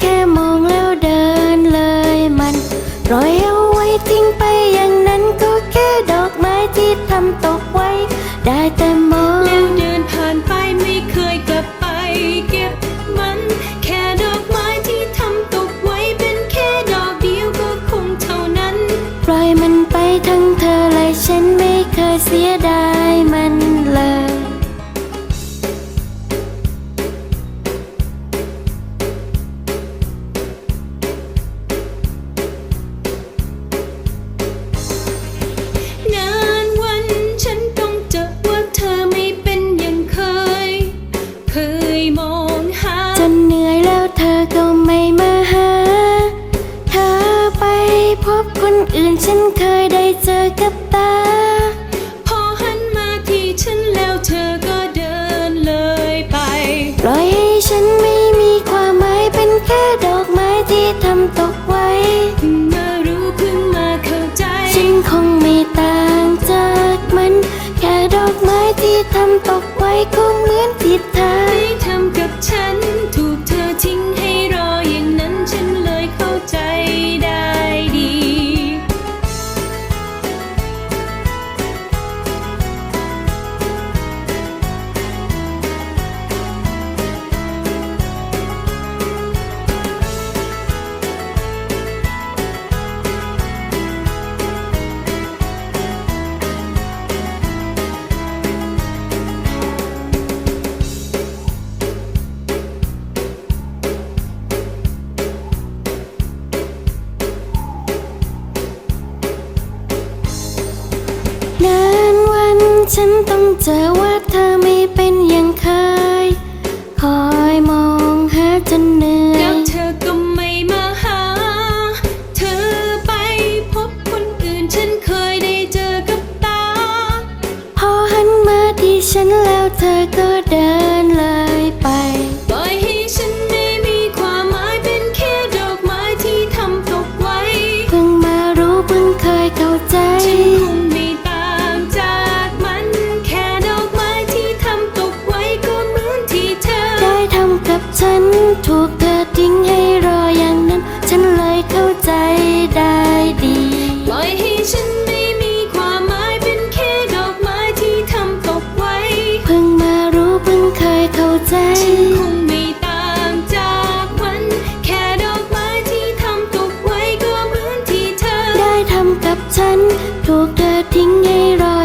แค่มองแล้วเดินเลยมันปลอยเอาไว้ทิ้งไปอย่างนั้นก็แค่ดอกไม้ที่ทำตกไว้ ได้แต่มองแล้วเดินผ่านไปไม่เคยกลับไปเก็บมัน แค่ดอกไม้ที่ทำตกไว้เป็นแค่ดอกเดียวก็คงเท่านั้น ปล่อยมันไปทั้งเธอและฉันไม่เคยเสียดายมัน คนอื่นฉันเคยได้เจอกับตา พอหันมาที่ฉันแล้วเธอก็เดินเลยไปปล่อยให้ฉันไม่มีความหมายเป็นแค่ดอกไม้ที่ทำตกไว้เพิ่งมารู้เพิ่งมาเข้าใจ ฉันคงไม่ต่างจากมัน แค่ดอกไม้ที่ทำตกไว้ก็เหมือนที่เธอได้ทำ เจอว่าเธอไม่เป็นอย่างเคย คอยมองหาจนเหนื่อแล้วยเธอก็ไม่มาหา เธอไปพบคนอื่นฉันเคยได้เจอกับตา พอหันมาที่ฉันแล้วเธอก็เดิน ฉันถูกเธอทิ้งให้รออย่างนั้น ฉันเลยเข้าใจได้ดีปล่อยให้ฉันไม่มีความหมายเป็นแค่ดอกไม้ที่ทำตกไว้ เพิ่งมารู้เพิ่งเคยเข้าใจ ฉันคงไม่ต่างจากมัน แค่ดอกไม้ที่ทำตกไว้ก็เหมือนที่เธอ ได้ทำกับฉัน ถูกเธอทิ้งให้รอ